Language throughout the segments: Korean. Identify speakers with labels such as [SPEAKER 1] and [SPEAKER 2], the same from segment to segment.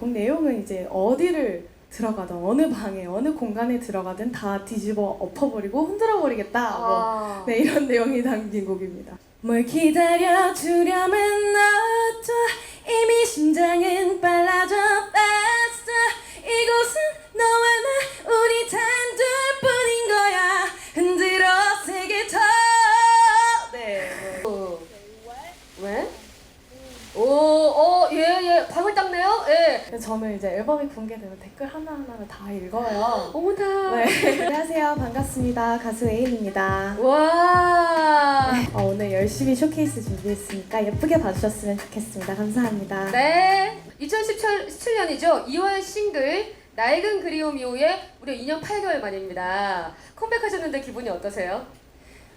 [SPEAKER 1] 곡 내용은 이제 어디를 들어가든 어느 방에 어느 공간에 들어가든 다 뒤집어 엎어버리고 흔들어버리겠다. 뭐
[SPEAKER 2] 아.
[SPEAKER 1] 네, 이런 내용이 담긴 곡입니다. 뭘 기다려주려면 어떠 이미 심장은 빨라져 faster 이곳은 너와 나 우리 단
[SPEAKER 2] 예, 예. 방을 닦네요? 예.
[SPEAKER 1] 근데 저는 이제 앨범이 공개되면 댓글 하나하나를 다 읽어요
[SPEAKER 2] 어머나.
[SPEAKER 1] 네. 안녕하세요 반갑습니다 가수 에인입니다
[SPEAKER 2] 와.
[SPEAKER 1] 어, 오늘 열심히 쇼케이스 준비했으니까 예쁘게 봐주셨으면 좋겠습니다 감사합니다
[SPEAKER 2] 네. 2017년이죠. 2월 싱글 낡은 그리움 이후에 무려 2년 8개월 만입니다. 컴백하셨는데 기분이 어떠세요?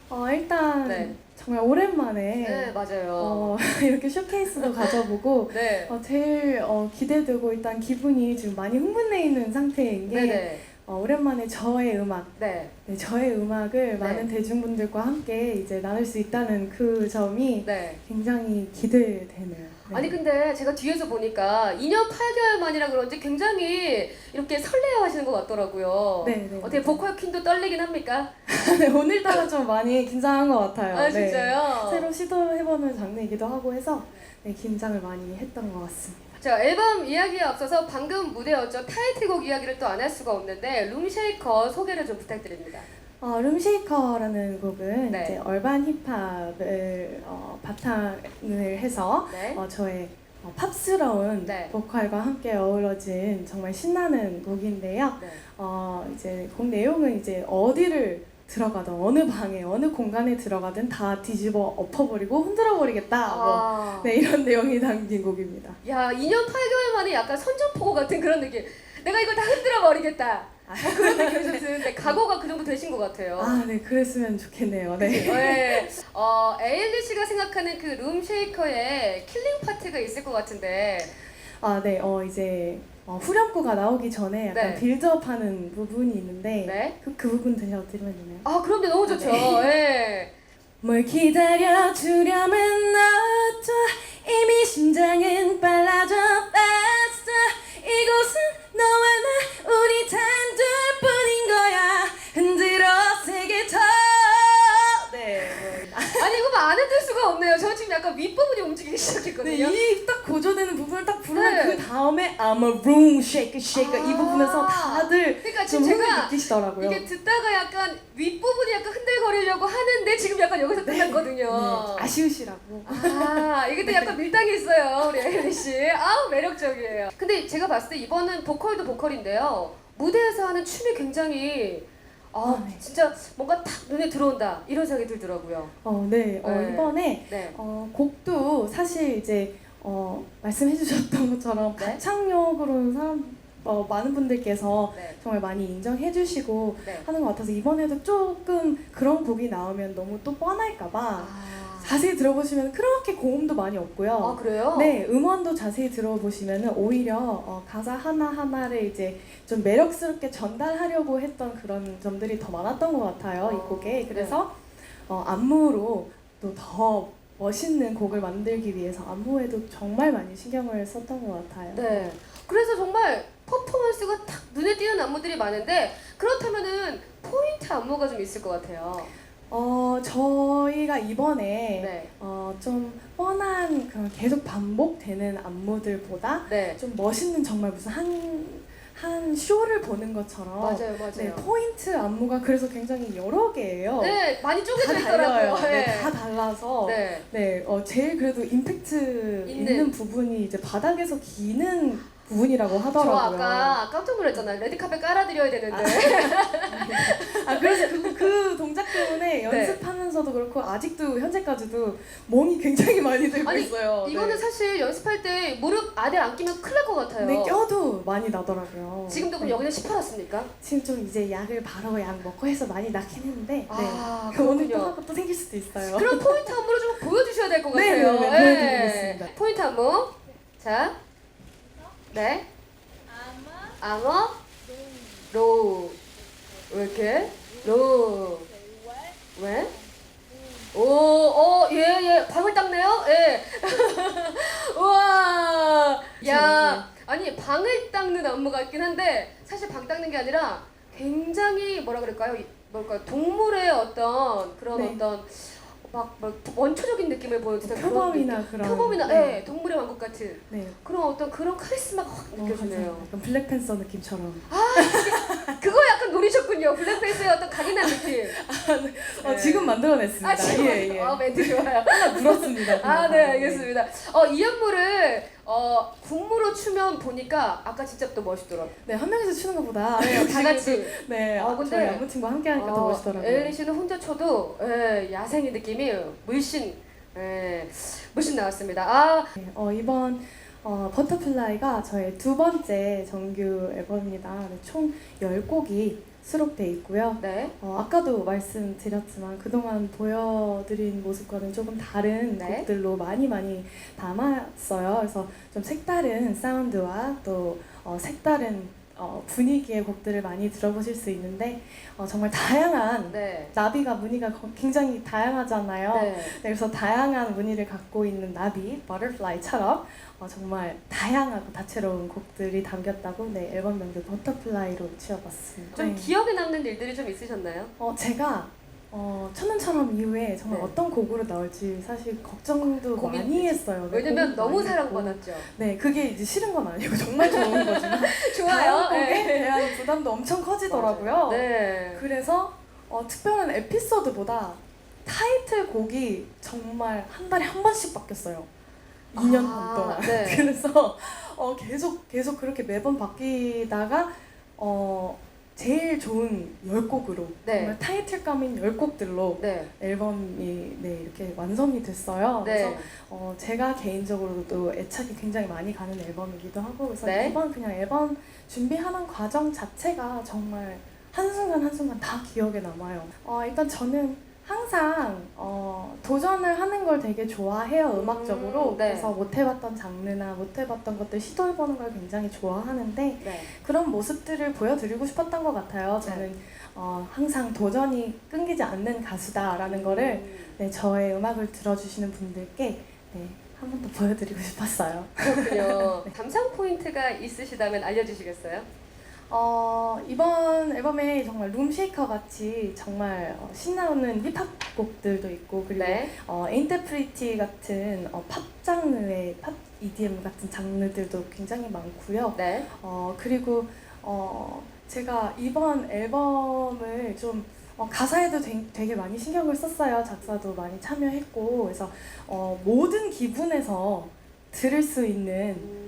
[SPEAKER 1] 어, 일단
[SPEAKER 2] 네.
[SPEAKER 1] 정말 오랜만에
[SPEAKER 2] 네, 맞아요.
[SPEAKER 1] 어, 이렇게 쇼케이스도 가져보고
[SPEAKER 2] 네.
[SPEAKER 1] 어, 제일 어, 기대되고 일단 기분이 지금 많이 흥분돼 있는 상태인 게
[SPEAKER 2] 네네.
[SPEAKER 1] 어, 오랜만에 저의 음악,
[SPEAKER 2] 네.
[SPEAKER 1] 네, 저의 음악을
[SPEAKER 2] 네.
[SPEAKER 1] 많은 대중분들과 함께 이제 나눌 수 있다는 그 점이
[SPEAKER 2] 네.
[SPEAKER 1] 굉장히 기대되네요. 네.
[SPEAKER 2] 아니 근데 제가 뒤에서 보니까 2년 8개월 만이라 그런지 굉장히 이렇게 설레어 하시는 것 같더라고요.
[SPEAKER 1] 네, 네.
[SPEAKER 2] 어떻게 보컬 퀸도 떨리긴 합니까?
[SPEAKER 1] 네, 오늘따라 좀 많이 긴장한 것 같아요.
[SPEAKER 2] 아
[SPEAKER 1] 네.
[SPEAKER 2] 진짜요?
[SPEAKER 1] 새로 시도해보는 장르이기도 하고 해서 네, 긴장을 많이 했던 것 같습니다.
[SPEAKER 2] 자 앨범 이야기에 앞서서 방금 무대였죠 타이틀곡 이야기를 또 안 할 수가 없는데 룸쉐이커 소개를 좀 부탁드립니다.
[SPEAKER 1] 어, 룸쉐이커라는 곡은
[SPEAKER 2] 네.
[SPEAKER 1] 이제 얼반 힙합을 어, 바탕을 해서
[SPEAKER 2] 네.
[SPEAKER 1] 어, 저의 어, 팝스러운
[SPEAKER 2] 네.
[SPEAKER 1] 보컬과 함께 어우러진 정말 신나는 곡인데요.
[SPEAKER 2] 네.
[SPEAKER 1] 어, 이제 곡 내용은 이제 어디를 들어가든 어느 방에 어느 공간에 들어가든 다 뒤집어 엎어버리고 흔들어버리겠다. 뭐,
[SPEAKER 2] 아,
[SPEAKER 1] 네 이런 내용이 담긴 곡입니다.
[SPEAKER 2] 야 2년 8개월 만에 약간 선전포고 같은 그런 느낌. 내가 이걸 다 흔들어 버리겠다. 뭐 그런 느낌이 좀 드는데 각오가 그 정도 되신 것 같아요.
[SPEAKER 1] 아, 네 그랬으면 좋겠네요. 네.
[SPEAKER 2] 네. 어, 에일리 씨가 생각하는 그 룸쉐이커의 킬링 파트가 있을 것 같은데.
[SPEAKER 1] 아, 네. 어 이제 어, 후렴구가 나오기 전에 약간
[SPEAKER 2] 네.
[SPEAKER 1] 빌드업하는 부분이 있는데
[SPEAKER 2] 네.
[SPEAKER 1] 그, 그 부분 들려드리면 되나요?
[SPEAKER 2] 아, 그럼요. 너무 좋죠.
[SPEAKER 1] 네.
[SPEAKER 2] 예.
[SPEAKER 1] 뭘 기다려주려면 어떠 이미 심장은 빨라져 흔들
[SPEAKER 2] 수가 없네요. 저 지금 약간 윗부분이 움직이기 시작했거든요.
[SPEAKER 1] 네, 이딱 고조되는 부분을 딱 부르면
[SPEAKER 2] 네.
[SPEAKER 1] 그 다음에 I'm a room shake shake 이
[SPEAKER 2] 아.
[SPEAKER 1] 부분에서 다들
[SPEAKER 2] 그러니까
[SPEAKER 1] 좀
[SPEAKER 2] 지금
[SPEAKER 1] 흥을
[SPEAKER 2] 제가
[SPEAKER 1] 느끼시더라고요.
[SPEAKER 2] 이게 듣다가 약간 윗부분이 약간 흔들거리려고 하는데 지금 약간 여기서 끝났거든요.
[SPEAKER 1] 네, 아쉬우시라고.
[SPEAKER 2] 아, 이게 또 약간 밀당이 있어요, 우리 에일리 씨. 아우, 매력적이에요. 근데 제가 봤을 때 이번은 보컬도 보컬인데요. 무대에서 하는 춤이 굉장히, 아,
[SPEAKER 1] 아, 네.
[SPEAKER 2] 진짜 뭔가 탁 눈에 들어온다. 이런 생각이 들더라고요.
[SPEAKER 1] 어, 네. 어,
[SPEAKER 2] 네.
[SPEAKER 1] 이번에
[SPEAKER 2] 네.
[SPEAKER 1] 어, 곡도 사실 이제 어, 말씀해 주셨던 것처럼
[SPEAKER 2] 네.
[SPEAKER 1] 가창력으로 사람 어, 많은 분들께서
[SPEAKER 2] 네.
[SPEAKER 1] 정말 많이 인정해 주시고
[SPEAKER 2] 네.
[SPEAKER 1] 하는 것 같아서 이번에도 조금 그런 곡이 나오면 너무 또 뻔할까 봐
[SPEAKER 2] 아,
[SPEAKER 1] 자세히 들어보시면 그렇게 고음도 많이 없고요.
[SPEAKER 2] 아 그래요?
[SPEAKER 1] 네, 음원도 자세히 들어보시면 오히려 어, 가사 하나하나를 이제 좀 매력스럽게 전달하려고 했던 그런 점들이 더 많았던 것 같아요, 이
[SPEAKER 2] 어,
[SPEAKER 1] 곡에. 그래서 어, 안무로 또 더 멋있는 곡을 만들기 위해서 안무에도 정말 많이 신경을 썼던 것 같아요.
[SPEAKER 2] 네. 그래서 정말 퍼포먼스가 탁 눈에 띄는 안무들이 많은데 그렇다면은 포인트 안무가 좀 있을 것 같아요.
[SPEAKER 1] 어, 저희가 이번에
[SPEAKER 2] 네.
[SPEAKER 1] 어, 좀 뻔한 그런 계속 반복되는 안무들보다
[SPEAKER 2] 네.
[SPEAKER 1] 좀 멋있는 정말 무슨 한, 한 쇼를 보는 것처럼
[SPEAKER 2] 맞아요, 맞아요.
[SPEAKER 1] 네, 포인트 안무가 그래서 굉장히 여러 개예요.
[SPEAKER 2] 네, 많이
[SPEAKER 1] 다
[SPEAKER 2] 쪼개져
[SPEAKER 1] 달라요.
[SPEAKER 2] 있더라고요.
[SPEAKER 1] 네, 다 달라서 네.
[SPEAKER 2] 네.
[SPEAKER 1] 어, 제일 그래도 임팩트
[SPEAKER 2] 있는.
[SPEAKER 1] 있는, 부분이 이제 바닥에서 기는 부분이라고
[SPEAKER 2] 저
[SPEAKER 1] 하더라고요.
[SPEAKER 2] 아까 깜짝 놀랐잖아요. 레드카펫 깔아드려야 되는데.
[SPEAKER 1] 아 그래서 그, 그 동작 때문에
[SPEAKER 2] 네.
[SPEAKER 1] 연습하면서도 그렇고 아직도 현재까지도 멍이 굉장히 많이 들고
[SPEAKER 2] 아니,
[SPEAKER 1] 있어요.
[SPEAKER 2] 이거는
[SPEAKER 1] 네.
[SPEAKER 2] 사실 연습할 때 무릎 아래 안 끼면 큰일 날것 같아요.
[SPEAKER 1] 네, 껴도 많이 나더라고요.
[SPEAKER 2] 지금도 그럼
[SPEAKER 1] 네.
[SPEAKER 2] 여기는 시퍼났습니까?
[SPEAKER 1] 지금 좀 이제 약을 바로 약 먹고 해서 많이 낫긴 했는데 네.
[SPEAKER 2] 아,
[SPEAKER 1] 오늘 또
[SPEAKER 2] 그렇군요.
[SPEAKER 1] 하고 또 생길 수도 있어요.
[SPEAKER 2] 그런 포인트 안무를 좀 보여주셔야 될 것
[SPEAKER 1] 네,
[SPEAKER 2] 같아요.
[SPEAKER 1] 네, 네, 보여드리겠습니다.
[SPEAKER 2] 포인트 안무. 자. 네. 암호. 로우. 왜 이렇게? 로우. 왜? 오, 어, 예, 예. 방을 닦네요? 예. 우와. 야. 아, 아니 방을 닦는 안무 같긴 한데 사실 방 닦는 게 아니라 굉장히 뭐라 그럴까요? 이- 뭘까 동물의 어떤 그런
[SPEAKER 1] 네.
[SPEAKER 2] 어떤 막, 막 원초적인 느낌을 보여주는
[SPEAKER 1] 표범이나. 그런
[SPEAKER 2] 표범이나
[SPEAKER 1] 네.
[SPEAKER 2] 예 동물의 왕국 같은
[SPEAKER 1] 네.
[SPEAKER 2] 그런 어떤 그런 카리스마가 확
[SPEAKER 1] 어,
[SPEAKER 2] 느껴지네요.
[SPEAKER 1] 약간 블랙팬서 느낌처럼.
[SPEAKER 2] 약간 노리셨군요. 블랙팬스의 어떤 강인한 느낌.
[SPEAKER 1] 어,
[SPEAKER 2] 네.
[SPEAKER 1] 지금 만들어냈습니다.
[SPEAKER 2] 아 지금
[SPEAKER 1] 예, 예.
[SPEAKER 2] 아 멘트 좋아요.
[SPEAKER 1] 하나 물었습니다.
[SPEAKER 2] 아, 네, 알겠습니다. 어, 이 안무를 어, 군무로 추면 보니까 아까 진짜 또 멋있더라고요.
[SPEAKER 1] 네, 한 명이서 추는 것보다
[SPEAKER 2] 네, 다 같이.
[SPEAKER 1] 네,
[SPEAKER 2] 아,
[SPEAKER 1] 아,
[SPEAKER 2] 근데-
[SPEAKER 1] 저희 안무팀과 함께 하니까 더 멋있더라고요.
[SPEAKER 2] 엘리 씨는 혼자 쳐도 예, 야생의 느낌이 물씬 예, 물씬 나왔습니다. 아,
[SPEAKER 1] 네, 어, 이번 어, 버터플라이가 저의 두 번째 정규 앨범입니다. 네, 총 10곡이 수록돼 있고요.
[SPEAKER 2] 네.
[SPEAKER 1] 어, 아까도 말씀드렸지만 그동안 보여드린 모습과는 조금 다른
[SPEAKER 2] 네.
[SPEAKER 1] 곡들로 많이 많이 담았어요. 그래서 좀 색다른 사운드와 또 어, 색다른 어, 분위기의 곡들을 많이 들어보실 수 있는데 어, 정말 다양한
[SPEAKER 2] 네.
[SPEAKER 1] 나비가 무늬가 거- 굉장히 다양하잖아요.
[SPEAKER 2] 네.
[SPEAKER 1] 네, 그래서 다양한 무늬를 갖고 있는 나비, 버터플라이처럼 어, 정말 다양하고 다채로운 곡들이 담겼다고 네, 앨범명도 버터플라이로 지어봤습니다.
[SPEAKER 2] 좀
[SPEAKER 1] 네.
[SPEAKER 2] 기억에 남는 일들이 좀 있으셨나요?
[SPEAKER 1] 어, 제가 어, 첫눈처럼 이후에 정말
[SPEAKER 2] 네.
[SPEAKER 1] 어떤 곡으로 나올지 사실 걱정도
[SPEAKER 2] 고민-
[SPEAKER 1] 많이 했어요. 네,
[SPEAKER 2] 왜냐면 너무. 사랑받았죠.
[SPEAKER 1] 네, 그게 이제 싫은 건 아니고 정말 좋은 거지만
[SPEAKER 2] 좋아요.
[SPEAKER 1] 곡에
[SPEAKER 2] 네.
[SPEAKER 1] 대한 부담도 엄청 커지더라고요.
[SPEAKER 2] 네.
[SPEAKER 1] 그래서 어, 특별한 에피소드보다 타이틀 곡이 정말 한 달에 한 번씩 바뀌었어요. 2년
[SPEAKER 2] 아,
[SPEAKER 1] 반 동안.
[SPEAKER 2] 네.
[SPEAKER 1] 그래서 어, 계속 계속 그렇게 매번 바뀌다가 어, 제일 좋은 10곡으로
[SPEAKER 2] 네.
[SPEAKER 1] 정말 타이틀감인 10곡들로
[SPEAKER 2] 네.
[SPEAKER 1] 앨범이 네, 이렇게 완성이 됐어요. 그래서
[SPEAKER 2] 네.
[SPEAKER 1] 어, 제가 개인적으로도 애착이 굉장히 많이 가는 앨범이기도 하고 그래서
[SPEAKER 2] 네.
[SPEAKER 1] 이번 그냥 앨범 준비하는 과정 자체가 정말 한순간 한순간 다 기억에 남아요. 어, 일단 저는 항상 어, 도전을 하는 걸 되게 좋아해요 음악적으로
[SPEAKER 2] 음, 네.
[SPEAKER 1] 그래서 못 해봤던 장르나 못 해봤던 것들 시도해보는 걸 굉장히 좋아하는데
[SPEAKER 2] 네.
[SPEAKER 1] 그런 모습들을 보여드리고 싶었던 것 같아요 저는 어, 항상 도전이 끊기지 않는 가수다라는 거를
[SPEAKER 2] 음,
[SPEAKER 1] 네, 저의 음악을 들어주시는 분들께 네, 한 번 더 보여드리고 싶었어요.
[SPEAKER 2] 그렇군요. 감상 포인트가 있으시다면 알려주시겠어요?
[SPEAKER 1] 어, 이번 앨범에 정말 룸쉐이커 같이 정말 어, 신나는 힙합 곡들도 있고 그리고
[SPEAKER 2] 네.
[SPEAKER 1] 어, Pretty 같은 어, 팝 장르의 팝 EDM 같은 장르들도 굉장히 많고요.
[SPEAKER 2] 네.
[SPEAKER 1] 어, 그리고 어, 제가 이번 앨범을 좀 어, 가사에도 되, 되게 많이 신경을 썼어요. 작사도 많이 참여했고 그래서 어, 모든 기분에서 들을 수 있는
[SPEAKER 2] 음,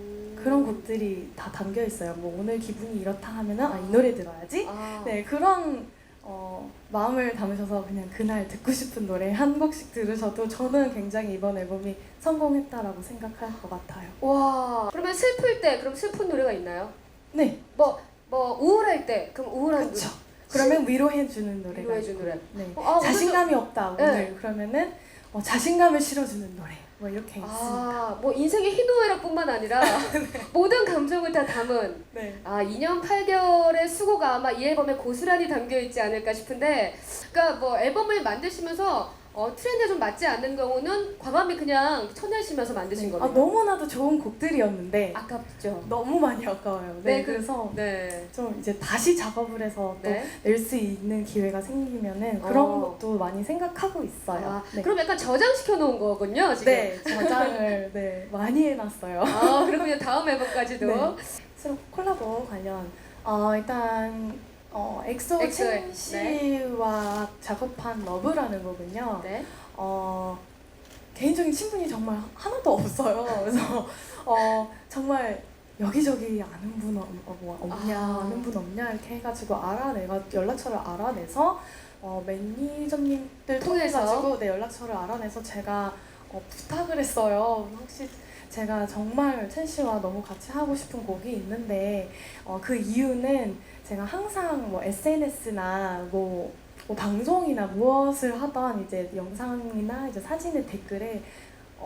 [SPEAKER 1] 그런 곡들이 다 담겨 있어요. 뭐 오늘 기분이 이렇다 하면은 아, 이 노래 들어야지.
[SPEAKER 2] 아,
[SPEAKER 1] 네 그런 어, 마음을 담으셔서 그냥 그날 듣고 싶은 노래 한 곡씩 들으셔도 저는 굉장히 이번 앨범이 성공했다라고 생각할 것 같아요.
[SPEAKER 2] 와. 그러면 슬플 때 그럼 슬픈 노래가 있나요?
[SPEAKER 1] 네,
[SPEAKER 2] 뭐, 뭐 우울할 때 그럼 우울한
[SPEAKER 1] 그렇죠. 그러면 위로해주는 노래가
[SPEAKER 2] 위로해주는
[SPEAKER 1] 있고,
[SPEAKER 2] 노래.
[SPEAKER 1] 네.
[SPEAKER 2] 노래. 아,
[SPEAKER 1] 자신감이 없다 오늘
[SPEAKER 2] 네.
[SPEAKER 1] 그러면은 어, 자신감을 실어주는 노래 뭐 이렇게 있습니다.
[SPEAKER 2] 아, 뭐 인생의 희노애락뿐만 아니라 모든 감정을 다 담은
[SPEAKER 1] 네.
[SPEAKER 2] 아 2년 8개월의 수고가 아마 이 앨범에 고스란히 담겨 있지 않을까 싶은데, 그러니까 뭐 앨범을 만드시면서 어, 트렌드에 좀 맞지 않는 경우는 과감히 그냥 쳐내시면서 만드신
[SPEAKER 1] 아
[SPEAKER 2] 거네요.
[SPEAKER 1] 너무나도 좋은 곡들이었는데
[SPEAKER 2] 아깝죠.
[SPEAKER 1] 너무 많이 아까워요. 네,
[SPEAKER 2] 네, 그-
[SPEAKER 1] 그래서
[SPEAKER 2] 네.
[SPEAKER 1] 좀 이제 다시 작업을 해서 또
[SPEAKER 2] 네.
[SPEAKER 1] 낼수 있는 기회가 생기면은 그런
[SPEAKER 2] 어.
[SPEAKER 1] 것도 많이 생각하고 있어요.
[SPEAKER 2] 아,
[SPEAKER 1] 네.
[SPEAKER 2] 그럼 약간 저장시켜 놓은 거군요, 지금.
[SPEAKER 1] 네, 저장을 네, 많이 해놨어요.
[SPEAKER 2] 아, 그렇군요. 다음 앨범까지도.
[SPEAKER 1] 네. 콜라보 관련 어, 일단 어, 엑소
[SPEAKER 2] 엑소의,
[SPEAKER 1] 첸 씨와 작업한 러브라는 거군요.
[SPEAKER 2] 네.
[SPEAKER 1] 어, 개인적인 친분이 정말 하나도 없어요. 그래서 어, 정말 여기저기 아는 분 없, 어, 뭐 없냐,
[SPEAKER 2] 아.
[SPEAKER 1] 아. 는분 없냐 이렇게 해가지고 알아내가 연락처를 알아내서 어, 매니저님들
[SPEAKER 2] 통해서?
[SPEAKER 1] 통해 가지고 내 연락처를 알아내서 제가 어, 부탁을 했어요. 혹시 제가 정말 첸 씨와 너무 같이 하고 싶은 곡이 있는데 어, 그 이유는 제가 항상 뭐 SNS나 뭐, 뭐 방송이나 무엇을 하던 이제 영상이나 이제 사진의 댓글에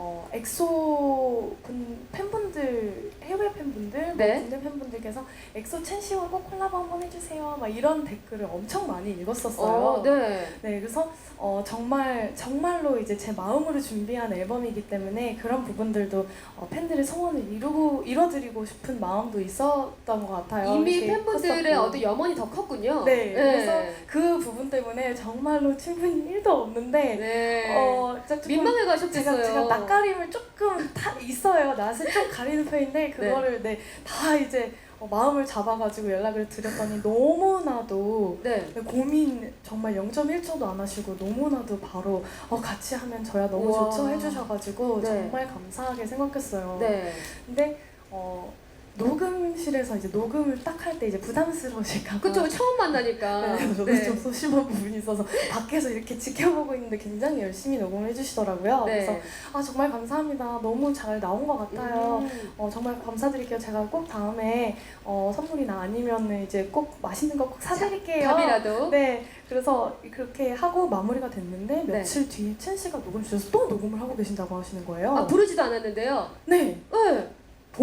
[SPEAKER 1] 어, 엑소 분 팬분들 해외 팬분들,
[SPEAKER 2] 네.
[SPEAKER 1] 뭐 국내 팬분들 분들께서 엑소 첸 씨와 꼭 콜라보 한번 해주세요. 막 이런 댓글을 엄청 많이 읽었었어요.
[SPEAKER 2] 어, 네.
[SPEAKER 1] 네, 그래서 어, 정말 정말로 이제 제 마음으로 준비한 앨범이기 때문에 그런 부분들도 어, 팬들의 소원을 이루고 이뤄드리고 싶은 마음도 있었던 것 같아요.
[SPEAKER 2] 이미 팬분들의
[SPEAKER 1] 컸었고.
[SPEAKER 2] 어떤 염원이 더 컸군요.
[SPEAKER 1] 네, 그래서 그 부분 때문에 정말로 친분이 1도 없는데
[SPEAKER 2] 네.
[SPEAKER 1] 어, 진짜 조금
[SPEAKER 2] 민망해 가셨겠어요.
[SPEAKER 1] 제가 제가 낯가림을 조금 다 있어요. 낯을 좀 가리는 편인데 그거를 네, 다 이제 어, 마음을 잡아가지고 연락을 드렸더니 너무나도
[SPEAKER 2] 네.
[SPEAKER 1] 고민 정말 0.1초도 안 하시고 너무나도 바로 어, 같이 하면 저야 너무
[SPEAKER 2] 우와.
[SPEAKER 1] 좋죠 해주셔가지고
[SPEAKER 2] 네.
[SPEAKER 1] 정말 감사하게 생각했어요.
[SPEAKER 2] 네.
[SPEAKER 1] 근데 어, 녹음실에서 이제 녹음을 딱 할 때 이제 부담스러우실까 봐
[SPEAKER 2] 그쵸 처음 만나니까.
[SPEAKER 1] 네, 저도
[SPEAKER 2] 네.
[SPEAKER 1] 좀 소심한 부분이 있어서 밖에서 이렇게 지켜보고 있는데 굉장히 열심히 녹음을 해주시더라고요. 그래서
[SPEAKER 2] 네.
[SPEAKER 1] 아 정말 감사합니다. 너무 잘 나온 것 같아요.
[SPEAKER 2] 음.
[SPEAKER 1] 어, 정말 감사드릴게요. 제가 꼭 다음에 어, 선물이나 아니면 이제 꼭 맛있는 거 꼭 사드릴게요.
[SPEAKER 2] 밥이라도.
[SPEAKER 1] 네, 그래서 그렇게 하고 마무리가 됐는데
[SPEAKER 2] 네.
[SPEAKER 1] 며칠 뒤에 첸 씨가 녹음 주셔서 또 녹음을 하고 계신다고 하시는 거예요.
[SPEAKER 2] 아 부르지도 않았는데요.
[SPEAKER 1] 네,
[SPEAKER 2] 네.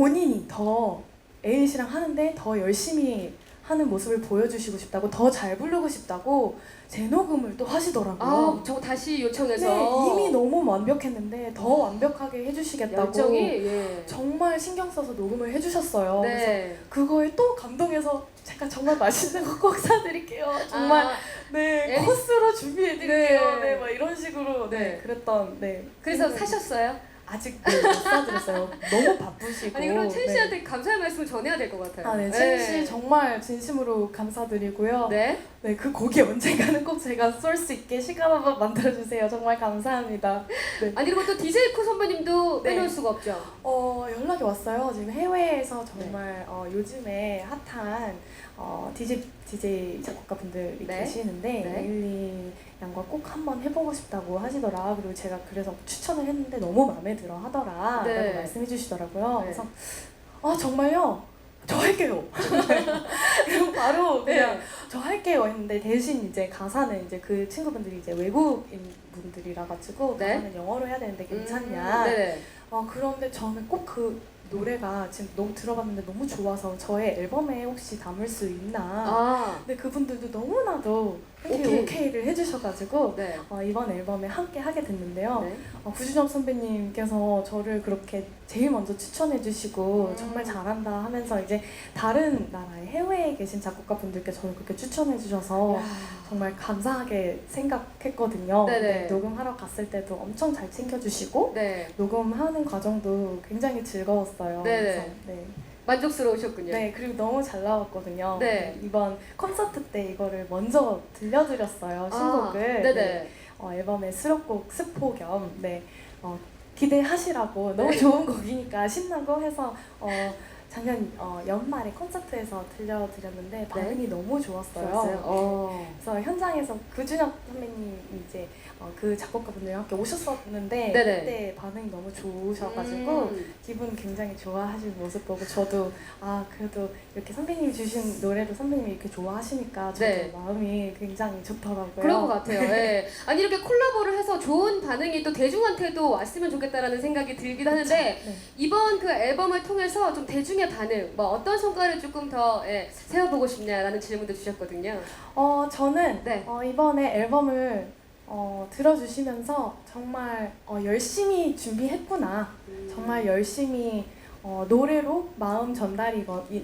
[SPEAKER 1] 본인이 더 에일 씨랑 하는데 더 열심히 하는 모습을 보여주시고 싶다고 더 잘 부르고 싶다고 재녹음을 또 하시더라고요.
[SPEAKER 2] 아, 저 다시 요청해서.
[SPEAKER 1] 네, 이미 너무 완벽했는데 더 완벽하게 해주시겠다고
[SPEAKER 2] 열정이 예.
[SPEAKER 1] 정말 신경 써서 녹음을 해주셨어요. 그래서
[SPEAKER 2] 네.
[SPEAKER 1] 그거에 또 감동해서 제가 정말 맛있는 거 꼭 사드릴게요. 정말
[SPEAKER 2] 아,
[SPEAKER 1] 네
[SPEAKER 2] 에리-
[SPEAKER 1] 코스로 준비해드릴게요.
[SPEAKER 2] 네.
[SPEAKER 1] 네, 막 이런 식으로 네,
[SPEAKER 2] 네.
[SPEAKER 1] 그랬던 네.
[SPEAKER 2] 그래서. 사셨어요?
[SPEAKER 1] 아직 네, 못 사드렸어요. 너무 바쁘시고.
[SPEAKER 2] 아니 그럼 첸
[SPEAKER 1] 네.
[SPEAKER 2] 씨한테 감사의 말씀을 전해야 될 것 같아요.
[SPEAKER 1] 아, 네, 첸씨 정말 진심으로 감사드리고요. 네.
[SPEAKER 2] 네.
[SPEAKER 1] 그 곡이 언젠가는 꼭 제가 쏠 수 있게 시간 한번 만들어주세요. 정말 감사합니다. 네.
[SPEAKER 2] 아니 그리고 또코 선배님도
[SPEAKER 1] 네.
[SPEAKER 2] 빼놓을 수가 없죠.
[SPEAKER 1] 어, 연락이 왔어요. 지금 해외에서
[SPEAKER 2] 네.
[SPEAKER 1] 정말 어, 요즘에 핫한 어, DJ, DJ 작곡가분들이
[SPEAKER 2] 네.
[SPEAKER 1] 계시는데
[SPEAKER 2] 네.
[SPEAKER 1] 에일리 양과 꼭 한번 해보고 싶다고 하시더라. 그리고 제가 그래서 추천을 했는데 너무 마음에 들어 하더라.
[SPEAKER 2] 네.
[SPEAKER 1] 라고 말씀해 주시더라고요.
[SPEAKER 2] 네.
[SPEAKER 1] 그래서 아 정말요? 저 할게요. 그리고 바로 그냥
[SPEAKER 2] 네.
[SPEAKER 1] 저 할게요 했는데 대신 이제 가사는 이제 그 친구분들이 이제 외국인 분들이라 가지고
[SPEAKER 2] 네.
[SPEAKER 1] 가사는 영어로 해야 되는데 괜찮냐.
[SPEAKER 2] 음, 네.
[SPEAKER 1] 어 그런데 저는 꼭 그 노래가 지금 너무 들어봤는데 너무 좋아서 저의 앨범에 혹시 담을 수 있나.
[SPEAKER 2] 아,
[SPEAKER 1] 근데 그분들도 너무나도
[SPEAKER 2] 오케이.
[SPEAKER 1] 오케이. 오케이 를 해주셔가지고
[SPEAKER 2] 네.
[SPEAKER 1] 어, 이번 앨범에 함께 하게 됐는데요.
[SPEAKER 2] 네.
[SPEAKER 1] 어, 구주정 선배님께서 저를 그렇게 제일 먼저 추천해주시고
[SPEAKER 2] 음.
[SPEAKER 1] 정말 잘한다 하면서 이제 다른 나라의 해외에 계신 작곡가 분들께 저를 그렇게 추천해주셔서
[SPEAKER 2] 야.
[SPEAKER 1] 정말 감사하게 생각했거든요.
[SPEAKER 2] 네네.
[SPEAKER 1] 네, 녹음하러 갔을 때도 엄청 잘 챙겨주시고
[SPEAKER 2] 네.
[SPEAKER 1] 녹음하는 과정도 굉장히 즐거웠어요. 그래서 네.
[SPEAKER 2] 만족스러우셨군요.
[SPEAKER 1] 네, 그리고 너무 잘 나왔거든요.
[SPEAKER 2] 네.
[SPEAKER 1] 이번 콘서트 때 이거를 먼저 들려드렸어요, 신곡을.
[SPEAKER 2] 아, 네네.
[SPEAKER 1] 어, 앨범의 수록곡 스포 겸 네, 어, 기대하시라고 너무 좋은 곡이니까 신나고 해서 어, 작년 어, 연말에 콘서트에서 들려드렸는데 반응이 너무 좋았어요.
[SPEAKER 2] 네. 좋았어요. 어.
[SPEAKER 1] 그래서 현장에서 구준혁 선배님이 이제 어, 그 작곡가분들이랑 함께 오셨었는데
[SPEAKER 2] 네네.
[SPEAKER 1] 그때 반응이 너무 좋으셔가지고
[SPEAKER 2] 음.
[SPEAKER 1] 기분 굉장히 좋아하시는 모습 보고 저도 아 그래도 이렇게 선배님이 주신 노래도 선배님이 이렇게 좋아하시니까 저도
[SPEAKER 2] 네.
[SPEAKER 1] 마음이 굉장히 좋더라고요.
[SPEAKER 2] 그런 것 같아요. 예. 아니 이렇게 콜라보를 해서 좋은 반응이 또 대중한테도 왔으면 좋겠다라는 생각이 들긴 하는데
[SPEAKER 1] 네.
[SPEAKER 2] 이번 그 앨범을 통해서 좀 대중의 반응, 뭐 어떤 성과를 조금 더 예, 세워보고 싶냐라는 질문도 주셨거든요.
[SPEAKER 1] 어 저는
[SPEAKER 2] 네.
[SPEAKER 1] 어, 이번에 앨범을 어, 들어주시면서 정말 어, 열심히 준비했구나. 정말 열심히 어, 노래로 마음 전달이거 이,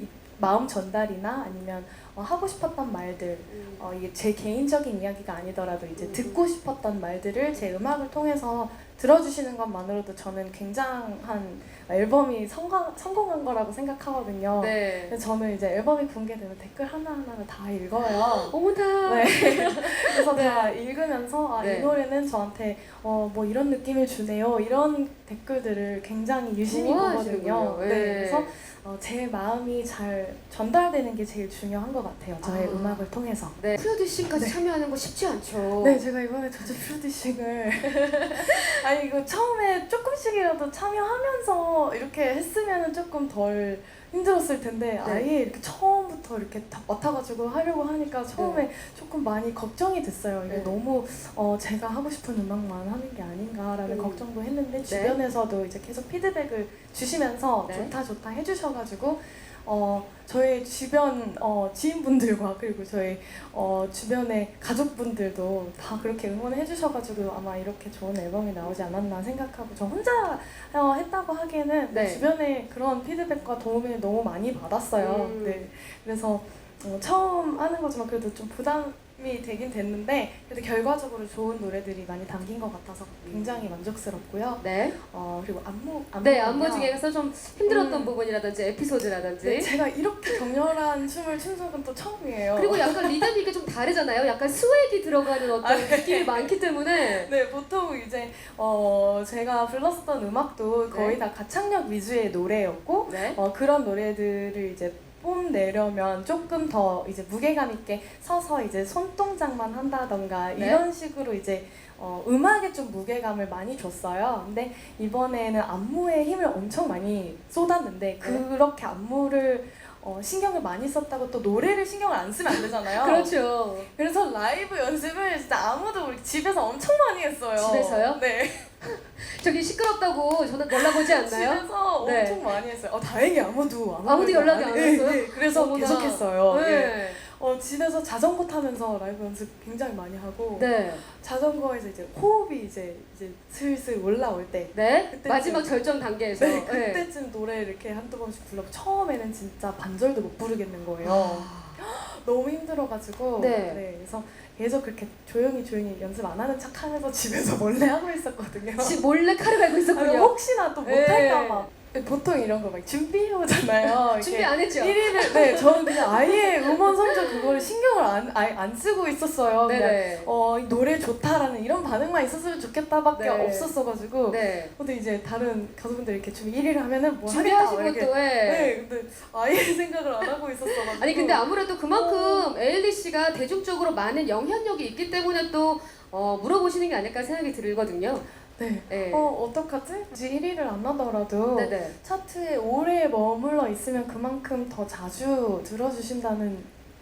[SPEAKER 1] 이, 마음 전달이나 아니면 어, 하고 싶었던 말들
[SPEAKER 2] 음.
[SPEAKER 1] 어, 이게 제 개인적인 이야기가 아니더라도 이제
[SPEAKER 2] 음.
[SPEAKER 1] 듣고 싶었던 말들을 제 음악을 통해서 들어주시는 것만으로도 저는 굉장한 앨범이 성공, 성공한 거라고 생각하거든요.
[SPEAKER 2] 네.
[SPEAKER 1] 근데 저는 이제 앨범이 공개되면 댓글 하나하나를 다 읽어요.
[SPEAKER 2] 어머나.
[SPEAKER 1] 네. 그래서 다 읽으면서 아,
[SPEAKER 2] 네.
[SPEAKER 1] 이 노래는 저한테 어, 뭐 이런 느낌을 주네요. 이런 댓글들을 굉장히 유심히 보거든요. 네.
[SPEAKER 2] 예.
[SPEAKER 1] 그래서 어, 제 마음이 잘 전달되는 게 제일 중요한 것 같아요. 저의
[SPEAKER 2] 아.
[SPEAKER 1] 음악을 통해서.
[SPEAKER 2] 네. 프로듀싱까지
[SPEAKER 1] 네.
[SPEAKER 2] 참여하는 거 쉽지 않죠.
[SPEAKER 1] 네, 제가 이번에 저도 프로듀싱을 아니 이거 처음에 조금씩이라도 참여하면서 이렇게 했으면 조금 덜 힘들었을 텐데 아예 이렇게 처음부터 이렇게 다 맡아가지고 하려고 하니까 처음에 조금 많이 걱정이 됐어요. 이게
[SPEAKER 2] 네.
[SPEAKER 1] 너무 어, 제가 하고 싶은 음악만 하는 게 아닌가라는
[SPEAKER 2] 음.
[SPEAKER 1] 걱정도 했는데 주변에서도 이제 계속 피드백을 주시면서
[SPEAKER 2] 네.
[SPEAKER 1] 좋다 좋다 해주셔가지고 어, 저희 주변 어, 지인분들과 그리고 저희 어, 주변의 가족분들도 다 그렇게 응원해 주셔가지고 아마 이렇게 좋은 앨범이 나오지 않았나 생각하고 저 혼자 어, 했다고 하기에는
[SPEAKER 2] 네.
[SPEAKER 1] 주변에 그런 피드백과 도움을 너무 많이 받았어요.
[SPEAKER 2] 음.
[SPEAKER 1] 네, 그래서 어, 처음 하는 거지만 그래도 좀 부담 이 되긴 됐는데 그래도 결과적으로 좋은 노래들이 많이 담긴 것 같아서 굉장히 만족스럽고요.
[SPEAKER 2] 네.
[SPEAKER 1] 어, 그리고 안무
[SPEAKER 2] 네,
[SPEAKER 1] 안무는요.
[SPEAKER 2] 안무 중에서 좀 힘들었던
[SPEAKER 1] 음.
[SPEAKER 2] 부분이라든지 에피소드라든지
[SPEAKER 1] 네, 제가 이렇게 격렬한 춤을 춘 적은 또 처음이에요.
[SPEAKER 2] 그리고 약간 리듬이 좀 다르잖아요. 약간 스웩이 들어가는 어떤
[SPEAKER 1] 아, 네.
[SPEAKER 2] 느낌이 많기 때문에
[SPEAKER 1] 네, 보통 이제 어, 제가 불렀었던 음악도 거의
[SPEAKER 2] 네.
[SPEAKER 1] 다 가창력 위주의 노래였고
[SPEAKER 2] 네.
[SPEAKER 1] 어, 그런 노래들을 이제 뽐내려면 조금 더 이제 무게감 있게 서서 이제 손동작만 한다던가
[SPEAKER 2] 네.
[SPEAKER 1] 이런 식으로 이제 어, 음악에 좀 무게감을 많이 줬어요. 근데 이번에는 안무에 힘을 엄청 많이 쏟았는데
[SPEAKER 2] 네.
[SPEAKER 1] 그렇게 안무를 어, 신경을 많이 썼다고 또 노래를 신경을 안 쓰면 안 되잖아요.
[SPEAKER 2] 그렇죠.
[SPEAKER 1] 그래서 라이브 연습을 진짜 아무도 우리 집에서 엄청 많이 했어요.
[SPEAKER 2] 집에서요?
[SPEAKER 1] 네.
[SPEAKER 2] 저기 시끄럽다고 전화 연락 오지 않나요?
[SPEAKER 1] 집에서
[SPEAKER 2] 네.
[SPEAKER 1] 엄청 많이 했어요. 어, 다행히 아무도 아무
[SPEAKER 2] 아무도 연락이 안
[SPEAKER 1] 네,
[SPEAKER 2] 왔어요?
[SPEAKER 1] 네, 그래서
[SPEAKER 2] 어머나.
[SPEAKER 1] 계속했어요. 예.
[SPEAKER 2] 네.
[SPEAKER 1] 어, 집에서 자전거 타면서 라이브 연습 굉장히 많이 하고
[SPEAKER 2] 네.
[SPEAKER 1] 자전거에서 이제 호흡이 이제 이제 슬슬 올라올 때
[SPEAKER 2] 네.
[SPEAKER 1] 그때
[SPEAKER 2] 마지막
[SPEAKER 1] 좀-
[SPEAKER 2] 절정 단계에서.
[SPEAKER 1] 네, 그때쯤 노래 이렇게 한두 번씩 불러고 처음에는 진짜 반절도 못 부르겠는 거예요. 너무 힘들어가지고
[SPEAKER 2] 네.
[SPEAKER 1] 그래서 계속 그렇게 조용히 조용히 연습 안 하는 척하면서 집에서 몰래 하고 있었거든요.
[SPEAKER 2] 집 몰래 칼을 갈고
[SPEAKER 1] 아니,
[SPEAKER 2] 있었군요.
[SPEAKER 1] 혹시나 또
[SPEAKER 2] 네.
[SPEAKER 1] 못할까봐 보통 이런 거 막 준비해 오잖아요.
[SPEAKER 2] 준비 안 했죠?
[SPEAKER 1] 1위를 네 저는 그냥 아예 음원 성적 그거를 신경을 안, 아예 안 쓰고 있었어요. 그냥
[SPEAKER 2] 네네.
[SPEAKER 1] 어, 이 노래 좋다라는 이런 반응만 있었으면 좋겠다밖에
[SPEAKER 2] 네.
[SPEAKER 1] 없었어가지고
[SPEAKER 2] 네.
[SPEAKER 1] 근데 이제 다른 가수분들 이렇게 준비 1위를 하면은 뭐 하겠다
[SPEAKER 2] 또
[SPEAKER 1] 이렇게
[SPEAKER 2] 예.
[SPEAKER 1] 네 근데 아예 생각을 안 하고 있었어가지고
[SPEAKER 2] 아니 근데 아무래도 그만큼 에일리 씨가 대중적으로 많은 영향력이 있기 때문에 또 어, 물어보시는 게 아닐까 생각이 들거든요.
[SPEAKER 1] 네.
[SPEAKER 2] 네.
[SPEAKER 1] 어 어떡하지? 굳이 1위를 안 하더라도
[SPEAKER 2] 네네.
[SPEAKER 1] 차트에 오래 머물러 있으면 그만큼 더 자주 들어주신다는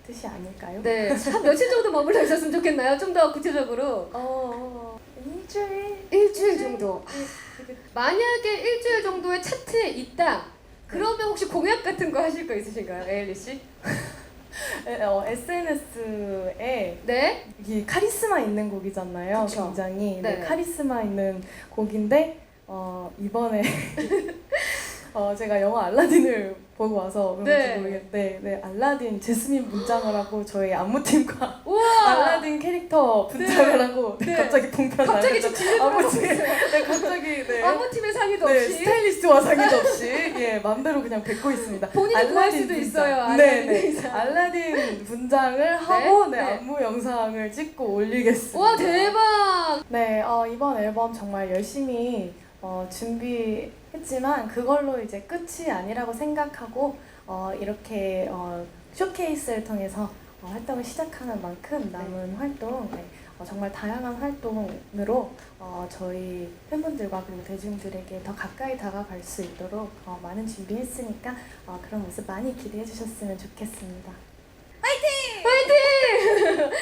[SPEAKER 1] 뜻이 아닐까요?
[SPEAKER 2] 네. 한 며칠 정도 머물러 있었으면 좋겠나요? 좀 더 구체적으로.
[SPEAKER 1] 어, 어 일주일
[SPEAKER 2] 일주일 정도.
[SPEAKER 1] 되게
[SPEAKER 2] 만약에 일주일 정도의 차트에 있다. 그러면 혹시 공약 같은 거 하실 거 있으신가요, 에일리 씨?
[SPEAKER 1] 에, 어, SNS에
[SPEAKER 2] 네.
[SPEAKER 1] 이게 카리스마 있는 곡이잖아요.
[SPEAKER 2] 그쵸.
[SPEAKER 1] 굉장히
[SPEAKER 2] 네.
[SPEAKER 1] 네, 카리스마 있는 곡인데 어, 이번에 어, 제가 영화 알라딘을 보고 와서 그런지
[SPEAKER 2] 네.
[SPEAKER 1] 모르겠는데 네, 알라딘 제스민 분장을 하고 저희 안무팀과
[SPEAKER 2] 우와.
[SPEAKER 1] 알라딘 캐릭터 분장을 하고 네,
[SPEAKER 2] 네.
[SPEAKER 1] 갑자기 봉편
[SPEAKER 2] 갑자기 좀
[SPEAKER 1] 안무팀 네, 갑자기 네.
[SPEAKER 2] 안무팀의 상의도
[SPEAKER 1] 네,
[SPEAKER 2] 없이
[SPEAKER 1] 스타일리스트와 상의도 없이 예 맘대로 그냥 뱉고 있습니다.
[SPEAKER 2] 본인이 구할 수도
[SPEAKER 1] 분장.
[SPEAKER 2] 있어요,
[SPEAKER 1] 네,
[SPEAKER 2] 알라딘
[SPEAKER 1] 네.
[SPEAKER 2] 분장.
[SPEAKER 1] 알라딘 분장을 하고 네,
[SPEAKER 2] 네.
[SPEAKER 1] 안무 영상을 찍고 올리겠습니다.
[SPEAKER 2] 와 대박.
[SPEAKER 1] 네, 어, 이번 앨범 정말 열심히 어, 준비 했지만 그걸로 이제 끝이 아니라고 생각하고 어, 이렇게 어, 쇼케이스를 통해서 어, 활동을 시작하는 만큼 남은 활동 네, 어, 정말 다양한 활동으로 어, 저희 팬분들과 그리고 대중들에게 더 가까이 다가갈 수 있도록 어, 많은 준비했으니까 어, 그런 모습 많이 기대해 주셨으면 좋겠습니다.
[SPEAKER 2] 화이팅!